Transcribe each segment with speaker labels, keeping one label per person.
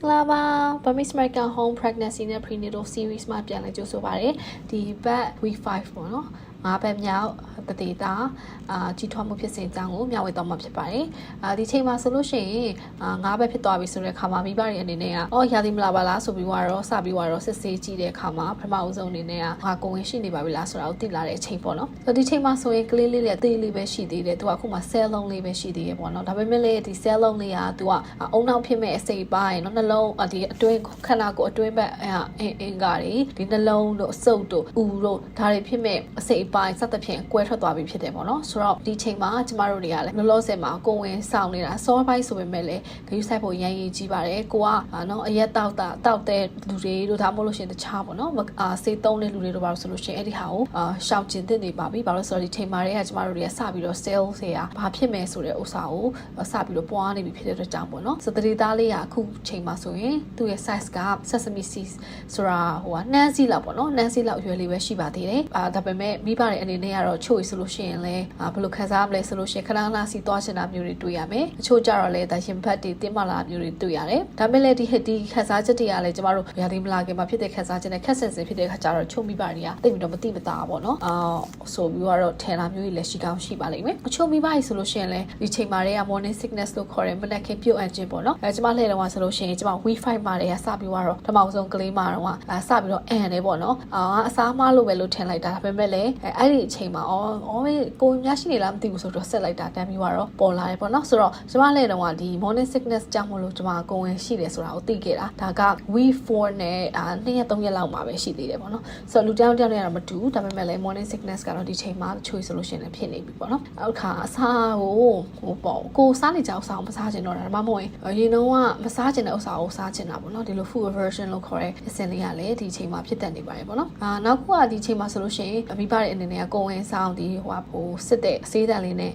Speaker 1: ္ဂလာပါ Burmese American Home Pregnancy နဲ့ Prenatal Series မှာပြန်လည်ကြိုဆိုပါရစေဒီ back week 5ပေါ့နော် ငါးပတ်မြောက်တတိတာအာကြီးထွားမှုဖြစ်စဉ်အကြောင်းကိုမျှဝေသွားမှာဖြစ်ပါတယ်အာဒီချိန်မှာဆိုလို့ရှိရင်အာငါးပတ်ဖြစ်သွားပြီဆိုတဲ့အခါမှာမိဘတွေအနေနဲ့ကအော်ရာသီမလာပါလားဆိုပြီးတော့စပြီးတော့စစ်ဆေးကြည့်တဲ့အခါမှာပထမဦးဆုံးအနေနဲ့ကငါကိုဝင်ရှိနေပါပြီလားဆိုတာကိုသိလာတဲ့အချိန်ပေါ့နော်ဆိုဒီချိန်မှာဆိုရင်ကလေးလေးလေးအသေးလေးပဲရှိသေးတယ်သူကအခုမှ cell လုံးလေးပဲရှိသေးရပေါ့နော်ဒါပေမဲ့လေဒီ cell လုံးလေးကသူကအုံနောက်ဖြစ်မဲ့အစိပ်ပိုင်းနော်နှလုံးဒီအတွင်းခန္ဓာကိုယ်အတွင်းဘက်အင်အင်္ဂါတွေဒီနှလုံးတို့အဆုပ်တို့ဥတို့ဒါတွေဖြစ်မဲ့အစိပ်ပိုင်းစသဖြင့်ကွဲထွက်သွားပြီဖြစ်တယ်ပေါ့နော်ဆိုတော့ဒီချိန်မှာကျမတို့တွေကလည်းလောလောဆယ်မှာကိုဝင်ဆောင်နေတာစောပိုင်းဆိုပေမဲ့လည်းဂရုစိုက်ဖို့ရန်ရည်ကြီးပါတယ်ကိုကနော်အရက်တောက်တာတောက်တဲ့လူတွေတို့ဒါမှမဟုတ်လို့ရှိရင်တခြားပေါ့နော်အာစေးသုံးတဲ့လူတွေတို့ပါလို့ဆိုလို့ရှိရင်အဲ့ဒီဟာကိုအာရှောင်ကျင်သင့်နေပါပြီဘာလို့ဆိုတော့ဒီချိန်မှာတည်းကကျမတို့တွေကစပြီးတော့ sales တွေကဘာဖြစ်မယ်ဆိုတဲ့ဥစ္စာကိုစပြီးတော့ပွားနေပြီဖြစ်တဲ့အတွက်ကြောင့်ပေါ့နော်စတရီသားလေးကအခုချိန်မှာဆိုရင်သူ့ရဲ့ size က sesame seeds ဆိုတာဟိုကနှမ်းစီလောက်ပေါ့နော်နှမ်းစီလောက်အရွယ်လေးပဲရှိပါသေးတယ်အာဒါပေမဲ့မိဘတွေအနေနဲ့ကတော့ချို့ဆိုလို့ရှိရင်လည်းဘယ်လိုခံစားရမလဲဆိုလို့ရှိရင်ခဏခဏစီသွားချင်တာမျိုးတွေတွေ့ရမယ်အချို့ကြတော့လည်းဒါရင်ဘတ်တွေတင်းမလာမျိုးတွေတွေ့ရတယ်ဒါပေမဲ့လည်းဒီဟက်ဒီခံစားချက်တွေကလည်းကျမတို့ရာသီမလာခင်မှာဖြစ်တဲ့ခံစားချက်နဲ့ခက်ဆင်ဆင်ဖြစ်တဲ့ခါကျတော့ချို့မိဘတွေကသိပြီးတော့မသိမသာပေါ့နော်အာဆိုပြီးတော့ထဲလာမျိုးတွေလည်းရှိကောင်းရှိပါလိမ့်မယ်အချို့မိဘတွေဆိုလို့ရှိရင်လည်းဒီချိန်မှာတွေက morning sickness လို့ခေါ်တယ်မနက်ခင်းပြုတ်အပ်ခြင်းပေါ့နော်အဲကျမလှည့်တော့ဆိုလို့ရှိရင်ကျမ wi-fi မှာတွေကစပြီးတော့ဓမ္မအောင်ဆုံးကလေးမှာတော့အဲစပြီးတော့အန်တယ်ပေါ့နော်အာအစားမလို့ပဲလို့ထင်လိုက်တာဒါပေမဲ့လည်းအဲ့ဒီအချိန်မှာအော်အော်ကိုများရှိနေလားမသိဘူးဆိုတော့ဆက်လိုက်တာတမ်းပြီးတော့ပေါ်လာတယ်ပေါ့နော်ဆိုတော့ကျမလည်းတော့ဒီ morning sickness ကြောင့်မလို့ကျမကိုဝင်ရှိတယ်ဆိုတာကိုသိခဲ့တာဒါက week 4နဲ့အာ2ရက်3ရက်လောက်မှာပဲရှိသေးတယ်ပေါ့နော်ဆိုတော့လူတယောက်တယောက်နဲ့တော့မတူဘူးဒါပေမဲ့လည်း morning sickness ကတော့ဒီချိန်မှာချွေဆိုလို့ရှိရင်လည်းဖြစ်နေပြီပေါ့နော်အောက်ခါအစားကိုဟိုပေါ့ကိုစားနေကြဥစ္စာကိုမစားချင်တော့တာဒါမှမဟုတ်ရင်ရေနှုံးကမစားချင်တဲ့ဥစ္စာကိုစားချင်တာပေါ့နော်ဒီလို food aversion လို့ခေါ်တဲ့အစဉ်လေးကလည်းဒီချိန်မှာဖြစ်တတ်နေပါတယ်ပေါ့နော်အာနောက်ကဒီချိန်မှာဆိုလို့ရှိရင်မိဘတွေအနေနဲ့ကကိုဝင်ဆောင်ဒီဟိုဟာဟိုစစ်တဲ့အစေးတန်လေးနဲ့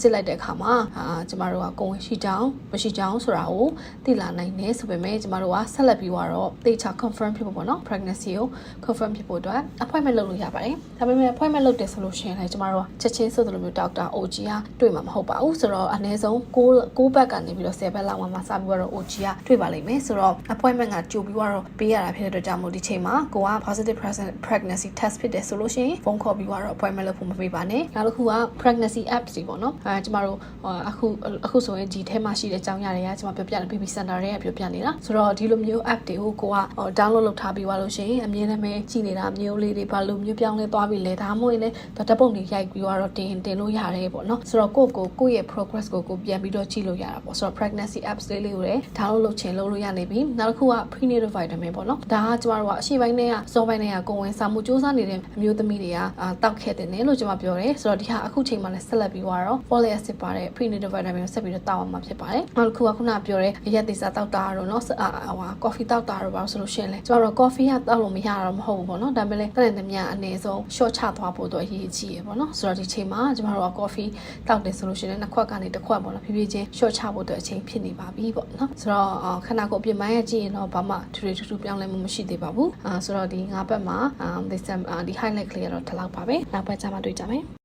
Speaker 1: စစ်လိုက်တဲ့အခါမှာအာကျမတို့ကကိုဝင်ရှိကြောင်းမရှိကြောင်းဆိုတာကိုသိလာနိုင်တယ်ဆိုပေမဲ့ကျမတို့ကဆက်လက်ပြီးတော့တေချာ confirm ဖြစ်ဖို့ပေါ့နော် pregnancy ကို confirm ဖြစ်ဖို့အတွက် appointment လုပ်လို့ရပါတယ်ဒါပေမဲ့ appointment လုပ်တယ်ဆိုလို့ရှိရင်လည်းကျမတို့ကချက်ချင်းဆိုသလိုမျိုးဒေါက်တာ OG ကတွေ့မှာမဟုတ်ပါဘူးဆိုတော့အနည်းဆုံး6 6ဘက်ကနေပြီးတော့10ဘက်လောက်မှစပြီးတော့ OG ကတွေ့ပါလိမ့်မယ်ဆိုတော့ appointment ကကြိုပြီးတော့ပေးရတာဖြစ်တဲ့အတွက်ကြောင့်မို့ဒီချိန်မှာကိုက positive pregnancy test ဖြစ်တယ်ဆိုလို့ရှိရင်ဖုန်းခေါ်ပြီးတော့ appointment လုပ်ဖို့မပေးပါနဲ့နောက်တစ်ခုက pregnancy apps တွေပေါ့နော်အဲကျမတို့အခုအခုဆိုရင်ဒီထဲမှာရှိတဲ့အကြောင်းအရာတွေကကျမပြောပြတယ် baby center တွေကပြောပြနေတာဆိုတော့ဒီလိုမျိုး app တွေကိုကိုက download လုပ်ထားပြီးသွားလို့ရှိရင်အမြဲတမ်းပဲကြည့်နေတာမျိုးလေးတွေဘာလို့မျိုးပြောင်းလဲသွားပြီလဲဒါမှမဟုတ်ရင်လည်းဓာတ်ပုံတွေရိုက်ပြီးတော့တင်တင်လို့ရတယ်ပေါ့နော်ဆိုတော့ကိုကိုကိုရဲ့ progress ကိုကိုပြန်ပြီးတော့ကြည့်လို့ရတာပေါ့ဆိုတော့ pregnancy apps လေးလေးကိုလည်း download လုပ်ချင်လုပ်လို့ရနေပြီနောက်တစ်ခုက prenatal vitamin ပေါ့နော်ဒါကကျမတို့ကအရှိပိုင်းနဲ့ကစောပိုင်းနဲ့ကကိုဝင်စာမှုစူးစမ်းနေတဲ့အမျိုးသမီးတွေကတောက်ခဲ့တယ်နဲ့လို့ကျမပြောတယ်ဆိုတော့ဒီဟာအခုချိန်မှလည်းဆက်လက်ပြီးတော့ folic acid ပါတဲ့ prenatal vitamin ကိုဆက်ပြီးတော့တောက်အောင်မှာဖြစ်ပါတယ်နောက်တစ်ခုကခုနပြောတဲ့အရက်သေးစားတောက်တာတော့เนาะဟို coffee တောက်တာတော့ပါဆိုလို့ရှိရင်လည်းကျမတို့ coffee ကတောက်လို့မရတော့မဟုတ်ဘူးပေါ့နော်ဒါပေမဲ့လည်းတနေ့တည်းများအနည်းဆုံး short ချသွားဖို့တော့အရေးကြီးရပေါ့နော်ဆိုတော့ဒီချိန်မှာကျမတို့က coffee တောက်တယ်ဆိုလို့ရှိရင်နှစ်ခွက်ကနေတစ်ခွက်ပေါ့နော်ဖြည်းဖြည်းချင်း short ချဖို့တော့အချိန်ဖြစ်နေပါပြီပေါ့နော်ဆိုတော့ခဏကိုအပြစ်မိုင်းရကြည့်ရင်တော့ဘာမှထူထူထူပြောင်းလဲမှုမရှိသေးပါဘူးအာဆိုတော့ဒီငါးဘက်မှာဒီ sem ဒီ highlight ကလေးကတော့ဒီလောက်ပါ ပဲနောက်ဘက်ကျမှတွေ့ကြမယ်